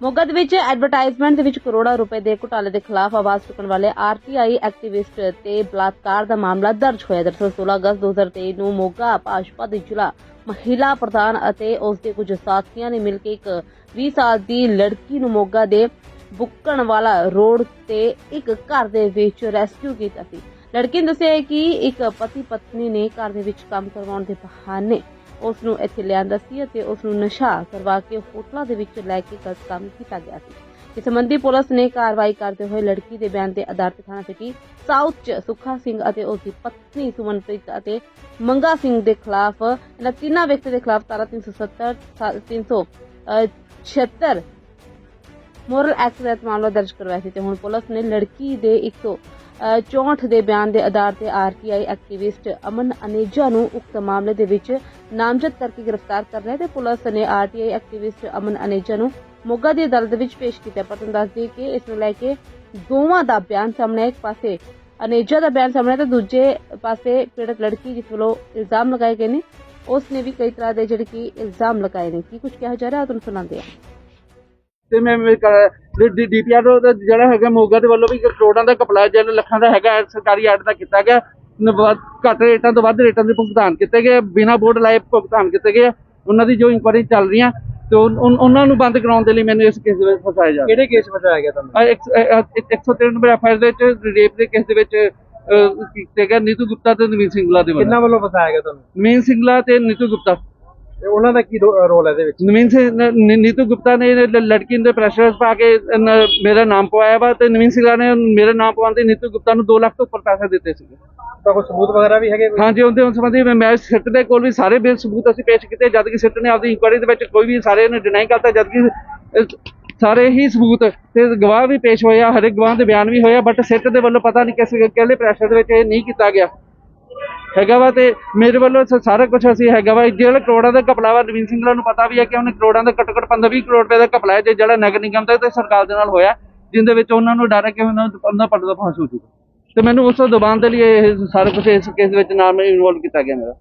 ਮੋਗਾ ਦੇ ਵਿੱਚ ਐਡਵਰਟਾਈਜ਼ਮੈਂਟ ਦੇ ਵਿੱਚ ਕਰੋੜਾਂ ਰੁਪਏ ਦੇ ਘੁਟਾਲੇ ਦੇ ਖਿਲਾਫ ਆਵਾਜ਼ ਚੁੱਕਣ ਵਾਲੇ ਆਰਟੀਆਈ ਐਕਟਿਵਿਸਟ ਤੇ ਬਲਾਤਕਾਰ ਦਾ ਮਾਮਲਾ ਦਰਜ ਹੋਇਆ। ਦਰਅਸਲ 16 ਅਗਸਤ 2023 ਨੂੰ ਮੋਗਾ, ਭਾਜਪਾ ਦੇ ਜ਼ਿਲ੍ਹਾ ਮਹਿਲਾ ਪ੍ਰਧਾਨ ਅਤੇ ਉਸ ਦੇ ਕੁਝ ਸਾਥੀਆਂ ਨੇ ਮਿਲ ਕੇ ਇੱਕ 20 ਸਾਲ ਦੀ ਲੜਕੀ ਨੂੰ ਮੋਗਾ ਦੇ ਬੁੱਕਣ ਵਾਲਾ ਰੋਡ ਤੇ ਇੱਕ ਘਰ ਦੇ ਵਿੱਚ ਰੈਸਕਿਊ ਕੀਤਾ ਸੀ। ਲੜਕੀ ਨੇ ਦੱਸਿਆ ਕਿ ਇੱਕ ਪਤੀ ਪਤਨੀ ਨੇ ਘਰ ਦੇ ਵਿੱਚ ਕੰਮ ਕਰਵਾਉਣ ਦੇ ਬਹਾਨੇ ਉਸ ਨੂੰ ਇੱਥੇ ਲਿਆਂਦਾ ਸੀ ਅਤੇ ਉਸ ਨੂੰ ਨਸ਼ਾ ਕਰਵਾ ਕੇ ਹੋਟਲਾਂ ਦੇ ਵਿੱਚ ਲੈ ਕੇ ਗਲਤ ਕੰਮ ਕੀਤਾ ਗਿਆ ਸੀ। ਇਸ ਸੰਬੰਧੀ ਪੁਲਿਸ ਨੇ ਕਾਰਵਾਈ ਕਰਦੇ ਹੋਏ ਲੜਕੀ ਦੇ ਬਿਆਨ ਦੇ ਆਧਾਰ ਤੇ ਥਾਣਾ ਸਿਟੀ ਸਾਊਥ ਚ ਸੁੱਖਾ ਸਿੰਘ ਅਤੇ ਉਸ ਦੀ ਪਤਨੀ ਸੁਮਨਪ੍ਰੀਤ ਅਤੇ ਮੰਗਾ ਸਿੰਘ ਦੇ ਖਿਲਾਫ, ਇਹਨਾਂ ਤਿੰਨਾਂ ਵਿਅਕਤੀ ਦੇ ਖਿਲਾਫ ਧਾਰਾ 370 376 ਮੋਰਲ ਐਕਟ ਦੇ ਮਾਮਲਾ ਦਰਜ ਕਰਵਾਇਆ ਸੀ ਤੇ ਹੁਣ ਪੁਲਿਸ ਨੇ ਲੜਕੀ ਦੇ 164 ਦੇ ਬਿਆਨ ਦੇ ਆਧਾਰ ਤੇ ਆਰਟੀਆਈ ਐਕਟਿਵਿਸਟ ਅਮਨ ਅਨੇਜਾ ਨੂੰ ਉਕਤ ਮਾਮਲੇ ਦੇ ਵਿੱਚ ਨਾਮਜ਼ਦ ਕਰਕੇ ਗ੍ਰਿਫਤਾਰ ਕਰ ਲਿਆ ਤੇ ਪੁਲਿਸ ਨੇ ਆਰਟੀਆਈ ਐਕਟਿਵਿਸਟ ਅਮਨ ਅਨੇਜਾ ਨੂੰ ਮੋਗਾ ਦੀ ਅਦਾਲਤ ਵਿੱਚ ਪੇਸ਼ ਕੀਤਾ। ਪਰ ਤੁਹਾਨੂੰ ਦੱਸ ਦਈਏ ਕਿ ਇਸ ਨੂੰ ਲੈ ਕੇ ਦੋਵਾਂ ਦਾ ਬਿਆਨ ਸਾਹਮਣੇ ਇੱਕ ਪਾਸੇ ਅਨੇਜਾ ਦਾ ਬਿਆਨ ਸਾਹਮਣੇ ਤੇ ਦੂਜੇ ਪਾਸੇ ਪੀੜਤ ਲੜਕੀ ਜਿਸ ਵੱਲੋਂ ਇਲਜ਼ਾਮ ਲਗਾਏ ਗਏ ਨੇ, ਉਸ ਨੇ ਵੀ ਕਈ ਤਰ੍ਹਾਂ ਦੇ ਜਿਹੜੇ ਕਿ ਇਲਜ਼ਾਮ ਲਗਾਏ ਨੇ। ਕੀ ਕੁਝ ਕਿਹਾ ਜਾ ਰਿਹਾ, ਤੁਹਾਨੂੰ ਸੁਣਾਉਂਦੇ ਹਾਂ। ਤੇ ਮੈਂ ਡੀਪੀਆਰ ਜਿਹੜਾ ਹੈਗਾ ਮੋਗਾ ਦੇ ਵੱਲੋਂ ਵੀ ਕਰੋੜਾਂ ਦਾ ਕਪਲਾ ਜਿਹੜਾ ਲੱਖਾਂ ਦਾ ਹੈਗਾ ਸਰਕਾਰੀ ਆਰਡਰ ਦਾ ਕੀਤਾ ਗਿਆ। ਘੱਟ ਰੇਟਾਂ ਤੋਂ ਵੱਧ ਰੇਟਾਂ ਦੇ ਭੁਗਤਾਨ ਕੀਤੇ ਗਏ ਬਿਨਾਂ ਬੋਰਡ ਲਾਏ ਭੁਗਤਾਨ ਕੀਤੇ ਗਏ ਉਹਨਾਂ ਦੀ ਜੋ ਇਨਕੁਆਇਰੀ ਚੱਲ ਰਹੀਆਂ ਤੇ ਉਹਨਾਂ ਨੂੰ ਬੰਦ ਕਰਾਉਣ ਦੇ ਲਈ ਮੈਨੂੰ ਇਸ ਕੇਸ ਦੇ ਵਿੱਚ ਫਸਾਇਆ ਜਾ ਕਿਹੜੇ ਕੇਸ ਫਸਾਇਆ ਗਿਆ ਤੁਹਾਨੂੰ? ਆ ਇੱਕ- ਅ- ਅ- 193 ਨੰਬਰ ਐਫਆਈਆਰ ਦੇ ਵਿੱਚ ਰੇਪ ਦੇ ਕੇਸ ਦੇ ਵਿੱਚ ਕੀਤੇ ਗਏ ਨੀਤੂ ਗੁਪਤਾ ਤੇ ਨਵੀਨ ਸਿੰਘਲਾ ਦੇ ਵੱਲੋਂ। ਕਿੰਨਾ ਵੱਲੋਂ ਫਸਾਇਆ ਗਿਆ ਤੁਹਾਨੂੰ? ਨਵੀਨ ਸਿੰਘਲਾ ਤੇ ਨੀਤੂ ਗੁਪਤਾ। ਤੇ ਉਹਨਾਂ ਦਾ ਕੀ ਰੋਲ ਹੈ ਇਹਦੇ ਵਿੱਚ? ਨਵੀਨ ਸਿੰਘ ਨੀਤੂ ਗੁਪਤਾ ਨੇ ਲੜਕੀ ਦੇ ਪ੍ਰੈਸ਼ਰ ਪਾ ਕੇ ਮੇਰਾ ਨਾਮ ਪਵਾਇਆ ਵਾ ਤੇ ਨਵੀਨ ਸਿੰਘਲਾ ਨੇ ਮੇਰਾ ਨਾਮ ਪਵਾਉਣ ਤੇ ਨੀਤੂ ਗੁਪਤਾ ਨੂੰ 2 ਲੱਖ ਤੋਂ ਉੱਪਰ ਪੈਸੇ ਦਿੱਤੇ ਸੀਗੇ। ਤਾਂ ਕੋਈ ਸਬੂਤ ਵਗੈਰਾ ਵੀ ਹੈਗੇ ਕੋਈ? ਹਾਂਜੀ, ਉਹਦੇ ਉਸ ਸੰਬੰਧੀ ਮੈਂ- ਮੈਂ ਸਿੱਟ ਦੇ ਕੋਲ ਵੀ ਸਾਰੇ ਬੇਲ ਸਬੂਤ ਅਸੀਂ ਪੇਸ਼ ਕੀਤੇ, ਜਦ ਕਿ ਸਿੱਟ ਨੇ ਆਪਦੀ ਇਨਕੁਆਇਰੀ ਦੇ ਵਿੱਚ ਕੋਈ ਵੀ ਸਾਰੇ ਨੇ ਡਿਨਾਈ ਕਰਤਾ, ਜਦ ਕਿ ਸਾਰੇ ਹੀ ਸਬੂਤ ਤੇ ਗਵਾਹ ਵੀ ਪੇਸ਼ ਹੋਏ ਆ, ਹਰੇਕ ਗਵਾਹ ਦੇ ਬਿਆਨ ਵੀ ਹੋਇਆ ਬਟ ਸਿੱਟ ਦੇ ਵੱਲੋਂ ਪਤਾ ਨਹੀਂ ਕਿਸ ਕਿਹੜੇ ਪ੍ਰੈਸ਼ਰ ਦੇ ਵਿੱਚ ਇਹ ਨਹੀਂ ਕੀਤਾ ਗਿਆ ਹੈਗਾ ਵਾ ਤੇ ਮੇਰੇ ਵੱਲੋਂ ਸਾਰਾ ਕੁਝ ਅਸੀਂ ਹੈਗਾ ਵਾ ਜਿਹੜਾ ਕਰੋੜਾਂ ਦਾ ਘਪਲਾ ਵਾ ਨਵੀਨ ਸਿੰਘਲਾ ਨੂੰ ਪਤਾ ਵੀ ਹੈ ਕਿ ਉਹਨੇ ਕਰੋੜਾਂ ਦਾ ਘੱਟੋ ਘੱਟ 15-20 ਕਰੋੜ ਰੁਪਏ ਦਾ ਘਪਲਾ ਹੈ ਜਿਹੜਾ ਨਗਰ ਨਿਗਮ ਤੇ ਸਰਕਾਰ ਦੇ ਨਾਲ ਹੋਇਆ, ਜਿੰਦੇ ਵਿੱਚ ਉਹਨਾਂ ਨੂੰ ਡਰ ਹੈ ਕਿ ਉਹਨਾਂ ਦਾ ਉਹਨਾਂ ਪਰਦਾ ਫਾਂਸ ਹੋ ਜੂਗਾ ਤੇ ਮੈਨੂੰ ਉਸ ਤੋਂ ਦਬਾਉਣ ਦੇ ਲਈ ਇਹ ਸਾਰਾ ਕੁਝ ਇਸ ਕੇਸ ਵਿੱਚ ਨਾਮ ਇਨਵੋਲਵ ਕੀਤਾ ਗਿਆ ਮੇਰਾ।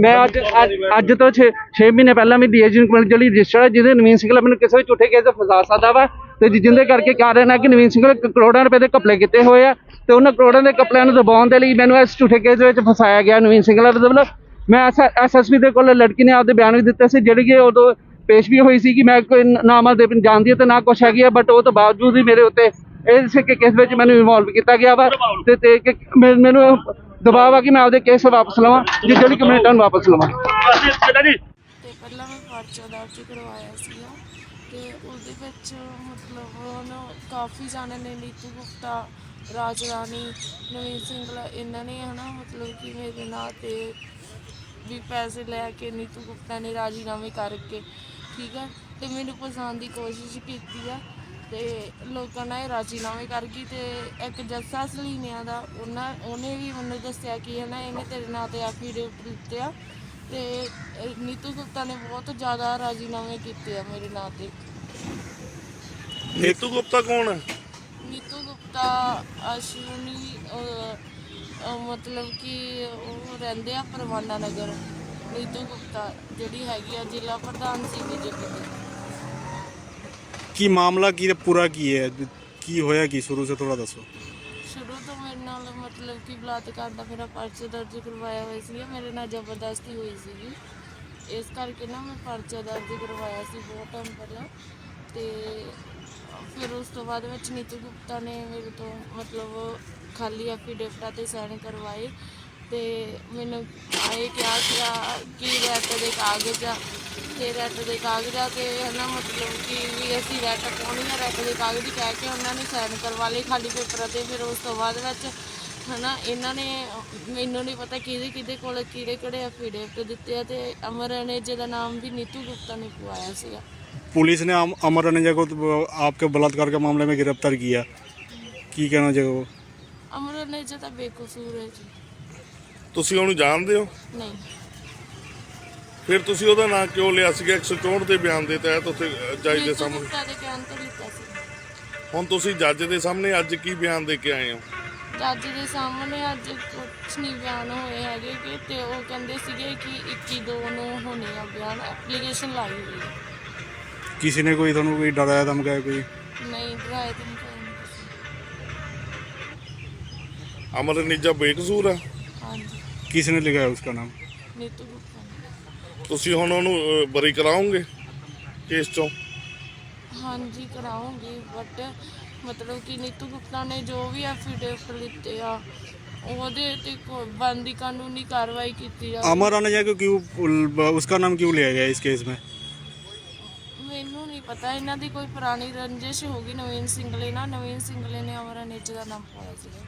ਮੈਂ ਅੱਜ ਅੱਜ- ਅੱਜ ਤੋਂ 6 6 ਮਹੀਨੇ ਪਹਿਲਾਂ ਵੀ ਡੀਏਜੀ ਨੂੰ ਕੰਪਲੇਂਟ ਜਿਹੜੀ ਰਜਿਸਟਰ ਹੈ ਜਿਹਦੇ ਨਵੀਨ ਸਿੰਘਲਾ ਮੈਨੂੰ ਕਿਸੇ ਵੀ ਝੂਠੇ ਕੇਸ 'ਚ ਫਸਾ ਸਕਦਾ ਵਾ ਤੇ ਜਿ- ਜਿਹਦੇ ਕਰਕੇ ਕਾਰਨ ਹੈ ਕਿ ਨਵੀਨ ਸਿੰਘਲਾ ਕਰੋੜਾਂ ਰੁਪਏ ਦੇ ਘਪਲੇ ਕੀਤੇ ਹੋਏ ਆ ਤੇ ਉਹਨਾਂ ਕਰੋੜਾਂ ਦੇ ਘਪਲਿਆਂ ਨੂੰ ਦਬਾਉਣ ਦੇ ਲਈ ਮੈਨੂੰ ਇਸ ਝੂਠੇ ਕੇਸ ਦੇ ਵਿੱਚ ਫਸਾਇਆ ਗਿਆ ਨਵੀਨ ਸਿੰਘਲਾ ਦੇ ਵੱਲੋਂ ਮੈਂ ਐਸਐਸਪੀ ਦੇ ਕੋਲ ਲੜਕੀ ਨੇ ਆਪਦੇ ਬਿਆਨ ਵੀ ਦਿੱਤੇ ਸੀ ਜਿਹੜੀ ਕਿ ਉਦੋਂ ਪੇਸ਼ ਵੀ ਹੋਈ ਸੀ ਕਿ ਮੈਂ ਕੋਈ ਨਾਮਾ ਦੇ ਜਾਣਦੀ ਹਾਂ ਤੇ ਨਾ ਕੁਛ ਹੈਗੀ ਆ ਬਟ ਉਹ ਤੋਂ ਬਾਵਜੂਦ ਵੀ ਮੇਰੇ ਉੱਤੇ ਇਸ ਕੇਸ ਵਿੱਚ ਮੈਨੂੰ ਇਨਵੋਲਵ ਕੀਤਾ ਗਿਆ ਵਾ ਤੇ ਤੇ ਕਿ ਮੈ- ਮੈਨੂੰ ਦਬਾਅ ਆ ਕਿ ਮੈਂ ਆਪਦੇ ਕੇਸ ਵਾਪਸ ਲਵਾਂ ਜੇ ਜਿਹੜੀ ਕੰਪਲੇਂਟ ਨੂੰ ਵਾਪਸ ਲਵਾਂ। ਤੇ ਪਹਿਲਾਂ ਮੈਂ ਪਰਚਾ ਦਰਜ ਕਰਵਾਇਆ ਸੀਗਾ ਤੇ ਉਹਦੇ ਵਿੱਚ ਮਤਲਬ ਉਹਨੂੰ ਕਾਫੀ ਜਾਣੇ ਨੇ ਨੀਤੂ ਗੁਪਤਾ ਰਾਜ ਰਾਣੀ ਨਵੀਨ ਸਿੰਘਲਾ ਇਹਨਾਂ ਨੇ ਹਨਾ ਮਤਲਬ ਕਿ ਮੇਰੇ ਨਾਂ ਤੇ ਵੀ ਪੈਸੇ ਲੈ ਕੇ ਨੀਤੂ ਗੁਪਤਾ ਨੇ ਰਾਜੀਨਾਮੇ ਕਰਕੇ, ਠੀਕ ਹੈ ਤੇ ਮੈਨੂੰ ਫਸਾਉਣ ਦੀ ਕੋਸ਼ਿਸ਼ ਕੀਤੀ ਆ। ਤੇ ਲੋਕਾਂ ਨੇ ਰਾਜੀਨਾਮੇ ਕਰ ਗਈ ਤੇ ਇੱਕ ਜੱਸਾ ਸਲੀਨਿਆ ਦਾ ਉਹਨਾਂ ਉਹਨੇ ਵੀ ਮੈਨੂੰ ਦੱਸਿਆ ਕਿ ਹਨਾ ਇਹਨੇ ਤੇਰੇ ਨਾਂ ਤੇ ਐਫੀਡੇਵਿਟ ਦਿੱਤੇ ਆ ਤੇ ਨੀਤੂ ਗੁਪਤਾ ਨੇ ਬਹੁਤ ਜ਼ਿਆਦਾ ਰਾਜੀਨਾਮੇ ਕੀਤੇ ਆ ਮੇਰੇ ਨਾਂ ਤੇ। ਨੀਤੂ ਗੁਪਤਾ ਕੌਣ ਹੈ ਨੀਤੂ ਗੁਪਤਾ ਅਸ਼ਵਨੀ ਮਤਲਬ ਕਿ ਉਹ ਰਹਿੰਦੇ ਆ ਪਰਵਾਨਾ ਨਗਰ। ਨੀਤੂ ਗੁਪਤਾ ਜਿਹੜੀ ਹੈਗੀ ਆ ਜ਼ਿਲ੍ਹਾ ਪ੍ਰਧਾਨ ਸੀ ਬੀਜੇਪੀ ਦੀ। ਕੀ ਮਾਮਲਾ ਕੀ ਹੈ, ਪੂਰਾ ਕੀ ਹੈ? ਕੀ ਹੋਇਆ ਕੀ? ਸ਼ੁਰੂ ਸੇ ਥੋੜਾ ਦੱਸੋ। ਸ਼ੁਰੂ ਤੋਂ ਮੇਰੇ ਨਾਲ ਮਤਲਬ ਕਿ ਬਲਾਤਕਾਰ ਦਾ ਮੇਰਾ ਪਰਚਾ ਦਰਜ ਕਰਵਾਇਆ ਹੋਇਆ ਸੀ ਮੇਰੇ ਨਾਲ ਜ਼ਬਰਦਸਤੀ ਹੋਈ ਸੀਗੀ। ਇਸ ਕਰਕੇ ਨਾ ਮੈਂ ਪਰਚਾ ਦਰਜ ਕਰਵਾਇਆ ਸੀ ਬਹੁਤ ਟਾਈਮ ਪਹਿਲਾਂ। ਤੇ ਫਿਰ ਉਸ ਤੋਂ ਬਾਅਦ ਵਿੱਚ ਨੀਤੂ ਗੁਪਤਾ ਨੇ ਮੇਰੇ ਤੋਂ ਮਤਲਬ ਖਾਲੀ ਐਫੀਡੇਵਿਟਾਂ ਤੇ ਸਾਈਨ ਕਰਵਾਏ। ਤੇ ਮੈਨੂੰ ਆਏ ਕਿਹਾ ਸੀਗਾ ਕਿ ਰੈਟ ਦੇ ਕਾਗਜ਼ ਆ ਤੇ ਰੈਟ ਦੇ ਕਾਗਜ਼ ਆ ਤੇ ਹਨਾ ਮਤਲਬ ਕਿ ਵੀ ਅਸੀਂ ਰੈਟ ਪਾਉਣੀ ਆ ਰੈਟ ਦੇ ਕਾਗਜ਼ ਕਹਿ ਕੇ ਉਹਨਾਂ ਨੇ ਸਾਈਨ ਕਰਵਾ ਲਏ ਖਾਲੀ ਪੇਪਰ ਤੇ ਫਿਰ ਉਸ ਤੋਂ ਬਾਅਦ ਵਿੱਚ ਹਨਾ ਇਹਨਾਂ ਨੇ ਮੈਨੂੰ ਨਹੀਂ ਪਤਾ ਕਿਹਦੇ ਕਿਹਦੇ ਕੋਲ ਕਿਹੜੇ ਕਿਹੜੇ ਐਫੀਡੇਵਿਟ ਦਿੱਤੇ ਆ ਤੇ ਅਮਰ ਨੇ ਜਿਹਦਾ ਨਾਮ ਵੀ ਨੀਤੂ ਗੁਪਤਾ ਨੇ ਪਵਾਇਆ ਸੀਗਾ पुलिस ने अम- अमर अनेजा को तो आपके बलात्कार के मामले में गिरफ्तार किया की कहना चाहिए वो ਅਮਰ ਨੇ ਜਿਹਦਾ ਬੇਕਸੂਰ ਹੈ ਜੀ ਤੁਸੀਂ ਉਹਨੂੰ ਜਾਣਦੇ ਹੋ? ਨਹੀਂ। ਫਿਰ ਤੁਸੀਂ ਉਹਦਾ ਨਾਂ ਕਿਉਂ ਲਿਆ ਸੀਗਾ? 164 ਦੇ ਬਿਆਨ ਦੇ ਤਹਿਤ ਉੱਥੇ ਜੱਜ ਦੇ ਸਾਹਮਣੇ। ਸੀ। ਹੁਣ ਤੁਸੀਂ ਜੱਜ ਦੇ ਸਾਹਮਣੇ ਅੱਜ ਕੀ ਬਿਆਨ ਦੇ ਕੇ ਆਏ ਹੋ? ਜੱਜ ਦੇ ਸਾਹਮਣੇ ਅੱਜ ਕੁਝ ਨਹੀਂ ਬਿਆਨ ਹੋਏ ਹੈਗੇ ਕਿ ਤੇ ਉਹ ਕਹਿੰਦੇ ਸੀਗੇ ਕਿ 21 ਦੋ ਨੂੰ ਹੋਣੇ ਆ ਬਿਆਨ ਐਪਲੀਕੇਸ਼ਨ ਲਾਈ ਹੋਈ ਹੈ। ਕਿਸੇ ਨੇ ਕੋਈ ਤੁਹਾਨੂੰ ਕੋਈ ਡਰਾਇਆ ਧਮਕਾਇਆ ਕੋਈ? ਨਹੀਂ ਡਰਾਇਆ ਤਾਂ ਅਮਰ ਨਿੱਜਾ ਬੇਕਸੂਰ ਆ। किसने लिखा है उसका नाम ਨੀਤੂ ਗੁਪਤਾ ਨੇ। ਤੁਸੀਂ ਹੁਣ ਉਹਨੂੰ ਅਹ, ਬਰੀ ਕਰਾਓਗੇ ਕੇਸ ਚੋਂ ਹਾਂਜੀ ਕਰਾਉਂਗੀ ਬਟ ਮਤਲਬ ਕਿ ਨੀਤੂ ਗੁਪਤਾ ਨੇ ਜੋ ਵੀ ਐਫੀਡੇਵਿਟ ਲਿੱਤੇ ਆ ਉਹਦੇ ਤੇ ਕੋ- ਬਣਦੀ ਕਾਨੂੰਨੀ ਕਾਰਵਾਈ ਕੀਤੀ ਜਾਵੇ अमर अनजा को क्यों उसका नाम क्यों लिया गया इस केस में ਮੈਨੂੰ ਨਹੀਂ ਪਤਾ ਇਹਨਾਂ ਦੀ ਕੋਈ ਪੁਰਾਣੀ ਰੰਜਿਸ਼ ਹੋਗੀ ਨਵੀਨ ਸਿੰਘਲੇ ਨਾਲ ਨਵੀਨ ਸਿੰਘਲੇ ਨੇ ਅਮਰਾ ਨੇਜ ਦਾ ਨਾਮ ਪਾਇਆ ਸੀਗਾ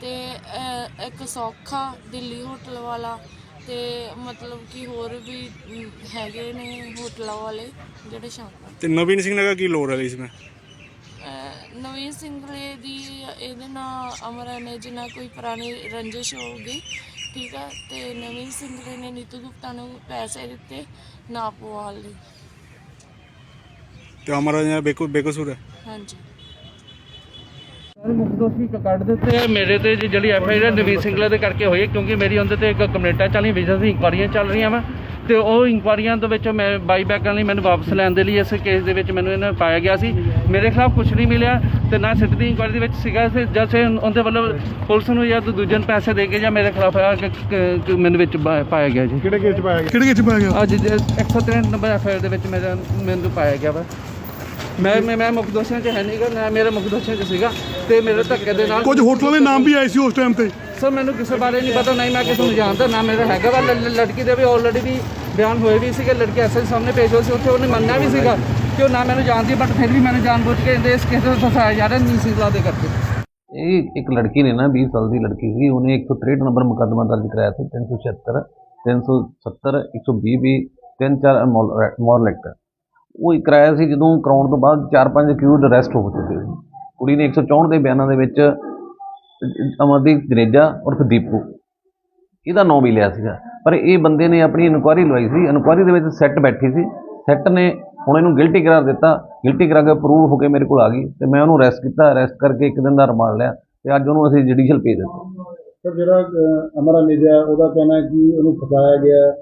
ਤੇ ਇੱਕ ਸੌਖਾ ਦਿੱਲੀ ਹੋਟਲ ਵਾਲਾ ਤੇ ਮਤਲਬ ਕਿ ਹੋਰ ਵੀ ਹੈਗੇ ਨੇ ਹੋਟਲਾਂ ਵਾਲੇ ਜਿਹੜੇ ਸ਼ਾਮਲ ਤੇ ਨਵੀਨ ਸਿੰਘ ਨਗਰ ਕੀ ਲੋੜ ਹੈ ਇਸ ਵਿੱਚ? ਅਹ ਨਵੀਨ ਸਿੰਘਲੇ ਦੀ ਇਹਦੇ ਨਾਲ ਅਮਰਾ ਨੇ ਜਿੰਨਾ ਕੋਈ ਪੁਰਾਣੀ ਰੰਜਿਸ਼ ਹੋਊਗੀ ਠੀਕ ਹੈ ਤੇ ਨਵੀਨ ਸਿੰਘਲੇ ਨੇ ਨੀਤੂ ਗੁਪਤਾ ਨੂੰ ਪੈਸੇ ਦਿੱਤੇ ਨਾ ਪਵਾਉਣ ਲਈ। ਤੇ ਅਮਰਾ ਜੀ ਬੇਕੂ ਬੇਕਸੂਰ ਹੈ? ਹਾਂਜੀ। ਸਾਰੇ ਮੁੱਖ ਦੋਸ਼ੀ ਕੱਢ ਦਿੱਤੇ ਆ। ਮੇਰੇ ਤੇ ਜੀ ਜਿਹੜੀ ਐਫ ਆਈ ਆਰ ਨਵੀਨ ਸਿੰਘਲਾ ਦੇ ਕਰਕੇ ਹੋਈ ਹੈ ਕਿਉਂਕਿ ਮੇਰੀ ਉਹਦੇ ਤੇ ਇੱਕ ਕੰਪਲੇਂਟਾਂ ਚੱਲੀ ਵਿਜੀਲੈਂਸ ਦੀ ਇਨਕੁਆਰੀਆਂ ਚੱਲ ਰਹੀਆਂ ਵਾ। ਤੇ ਉਹ ਇਨਕੁਆਰੀਆਂ ਦੇ ਵਿੱਚ ਮੈਂ ਬਾਈ ਬੈਕ ਕਰਨ ਲਈ ਮੈਨੂੰ ਵਾਪਸ ਲੈਣ ਦੇ ਲਈ ਇਸ ਕੇਸ ਦੇ ਵਿੱਚ ਮੈਨੂੰ ਇਹਨਾਂ ਪਾਇਆ ਗਿਆ ਸੀ। ਮੇਰੇ ਖਿਲਾਫ ਕੁਝ ਨਹੀਂ ਮਿਲਿਆ ਤੇ ਨਾ ਸਿੱਟ ਦੀ ਇਨਕੁਆਰੀ ਦੇ ਵਿੱਚ ਸੀਗਾ ਤੇ ਜਦ ਸੇ ਉਹਦੇ ਵੱਲੋਂ ਪੁਲਿਸ ਨੂੰ ਜਾਂ ਦੂਜੇ ਨੂੰ ਪੈਸੇ ਦੇ ਕੇ ਜਾਂ ਮੇਰੇ ਖਿਲਾਫ ਆ ਕੇ ਮੈਨੂੰ ਵਿੱਚ ਪਾ- ਪਾਇਆ ਗਿਆ ਜੀ। ਕਿਹੜੇ ਕੇਸ ਪਾਇਆ ਗਿਆ? ਕਿਹੜੇ ਕੇਸ ਪਾਇਆ ਗਿਆ? ਅੱਜ ਜੇ 163 ਨੰਬਰ ਐਫ ਆਈ ਆਰ ਦੇ ਵਿੱਚ ਮੇਰਾ ਮੈਨੂੰ ਪਾਇਆ ਗਿਆ ਵਾ। ਮੈਂ ਮੈਂ ਮੈਂ ਮੁੱਖ ਦੋਸ਼ੀਆਂ 'ਚ ਹੈ ਨਹੀਂਗਾ ਨਾ ਮੇਰੇ ਮੁੱਖ ਦੋਸ਼ੀਆਂ 'ਚ ਸੀਗਾ ਤੇ ਮੇਰੇ ਧੱਕੇ ਦੇ ਨਾਲ ਕੁਝ ਹੋਟਲਾਂ ਦੇ ਨਾਮ ਵੀ ਆਏ ਸੀ ਉਸ ਟਾਈਮ ਤੇ। ਸਰ ਮੈਨੂੰ ਕਿਸੇ ਬਾਰੇ ਨਹੀਂ ਪਤਾ ਨਹੀਂ ਮੈਂ ਕਿਸੇ ਨੂੰ ਜਾਣਦਾ ਨਾ ਮੇਰਾ ਹੈਗਾ ਵਾ। ਲ- ਲ- ਲੜਕੀ ਦੇ ਵੀ ਆਲਰੇਡੀ ਵੀ ਬਿਆਨ ਹੋਏ ਵੀ ਸੀਗੇ ਲੜਕੀ ਐਸਐਸ ਸਾਹਮਣੇ ਪੇਸ਼ ਹੋਈ ਸੀ ਉੱਥੇ ਉਹਨੇ ਮੰਨਿਆ ਵੀ ਸੀਗਾ ਕਿ ਉਹ ਨਾ ਮੈਨੂੰ ਜਾਣਦੀ ਬਟ ਫਿਰ ਵੀ ਮੈਨੂੰ ਜਾਣਬੁੱਝ ਕੇ ਇਹਦੇ ਇਸ ਕੇਸ ਵਿੱਚ ਫਸਾਇਆ ਜਾ ਰਿਹਾ ਨੀ ਸਿੰਘਲਾ ਦੇ ਕਰਕੇ। ਇਹ ਇੱਕ ਲੜਕੀ ਨੇ ਨਾ 20 ਸਾਲ ਦੀ ਲੜਕੀ ਸੀ ਉਹਨੇ 163 ਨੰਬਰ ਮੁਕੱਦਮਾ ਦਰਜ ਕਰਾਇਆ ਸੀ 376 370 120 ਵੀ 34 ਮੋਰਲ ਐਕਟ। ਉਹ ਹੀ ਕਰਾਇਆ ਸੀ ਜਦੋਂ ਕਰਾਉਣ ਤੋਂ ਬਾਅਦ 4-5 ਅਕਿਊਜ਼ ਅਰੈਸਟ ਹੋ ਚੁੱਕੇ ਸੀ। ਕੁੜੀ ਨੇ 164 ਦੇ ਬਿਆਨਾਂ ਦੇ ਵਿੱਚ ਅਮਰਦੀਪ ਜਨੇਜਾ ਉਰਫ ਦੀਪੂ ਇਹਦਾ ਨਾਂ ਵੀ ਲਿਆ ਸੀਗਾ। ਪਰ ਇਹ ਬੰਦੇ ਨੇ ਆਪਣੀ ਇਨਕੁਆਇਰੀ ਲਵਾਈ ਸੀ। ਇਨਕੁਆਇਰੀ ਦੇ ਵਿੱਚ ਸੈੱਟ ਬੈਠੀ ਸੀ। ਸੈੱਟ ਨੇ ਹੁਣ ਇਹਨੂੰ ਗਿਲਟੀ ਕਰਾਰ ਦਿੱਤਾ। ਗਿਲਟੀ ਕਰਾ ਕੇ ਅਪਰੂਵ ਹੋ ਕੇ ਮੇਰੇ ਕੋਲ ਆ ਗਈ ਤੇ ਮੈਂ ਉਹਨੂੰ ਅਰੈਸਟ ਕੀਤਾ। ਅਰੈਸਟ ਕਰਕੇ ਇੱਕ ਦਿਨ ਦਾ ਰਿਮਾਂਡ ਲਿਆ ਤੇ ਅੱਜ ਉਹਨੂੰ ਅਸੀਂ ਜੁਡੀਸ਼ੀਅਲ ਭੇਜ ਦਿੱਤਾ। ਸਰ ਜਿਹੜਾ ਅਹ, ਅਮਰਾ ਨਿਜਾ ਉਹਦਾ ਕਹਿਣਾ ਕਿ ਉਹਨੂੰ ਫਸਾਇਆ ਗਿਆ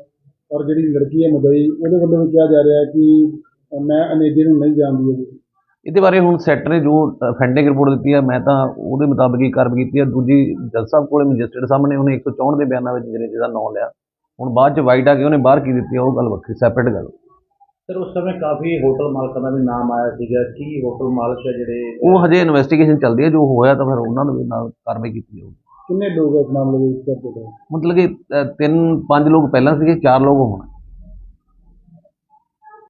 ਔਰ ਜਿਹੜੀ ਲੜਕੀ ਹੈ ਮੁਦਈ ਉਹਦੇ ਵੱਲੋਂ ਵੀ ਕਿਹਾ ਜਾ ਰਿਹਾ ਕਿ ਮੈਂ ਅਨੇਜੇ ਨੂੰ ਨਹੀਂ ਜਾਣਦੀ ਹੈਗੀ ਇਹਦੇ ਬਾਰੇ ਹੁਣ ਸੈਟ ਨੇ ਜੋ ਫੈਂਡਿੰਗ ਰਿਪੋਰਟ ਦਿੱਤੀ ਹੈ ਮੈਂ ਤਾਂ ਉਹਦੇ ਮੁਤਾਬਕ ਹੀ ਕਾਰਵਾਈ ਕੀਤੀ ਹੈ। ਦੂਜੀ ਜੱਜ ਸਾਹਿਬ ਕੋਲੇ ਮੈਜਿਸਟਰੇਟ ਸਾਹਮਣੇ ਉਹਨੇ 164 ਦੇ ਬਿਆਨਾਂ ਵਿੱਚ ਜਨੇਜੇ ਦਾ ਨਾਂ ਲਿਆ ਹੁਣ ਬਾਅਦ ਚ ਵਾਈਟ ਆ ਕੇ ਉਹਨੇ ਬਾਹਰ ਕੀ ਦਿੱਤੀ ਉਹ ਗੱਲ ਵੱਖਰੀ ਸੈਪਰੇਟ ਗੱਲ। ਸਰ ਉਸ ਸਮੇਂ ਕਾਫੀ ਹੋਟਲ ਮਾਲਕਾਂ ਦਾ ਵੀ ਨਾਮ ਆਇਆ ਸੀਗਾ। ਕੀ ਹੋਟਲ ਮਾਲਕ ਹੈ ਜਿਹੜੇ ਉਹ ਹਜੇ ਇਨਵੈਸਟੀਗੇਸ਼ਨ ਚੱਲਦੀ ਹੈ ਜੋ ਹੋਇਆ ਤਾਂ ਫਿਰ ਉਹਨਾਂ ਨੂੰ ਵੀ ਨਾਲ ਕਾਰਵਾਈ ਕੀਤੀ ਜਾਊਗੀ। ਕਿੰਨੇ ਲੋਕ ਇਸ ਮਾਮਲੇ ਦੇ ਵਿੱਚ ਕਰਦੇ ਮਤਲਬ ਕਿ ਤਿੰਨ ਪੰਜ ਲੋਕ ਪਹਿਲਾਂ ਸੀਗੇ ਚਾਰ ਲੋਕ ਹੁਣ।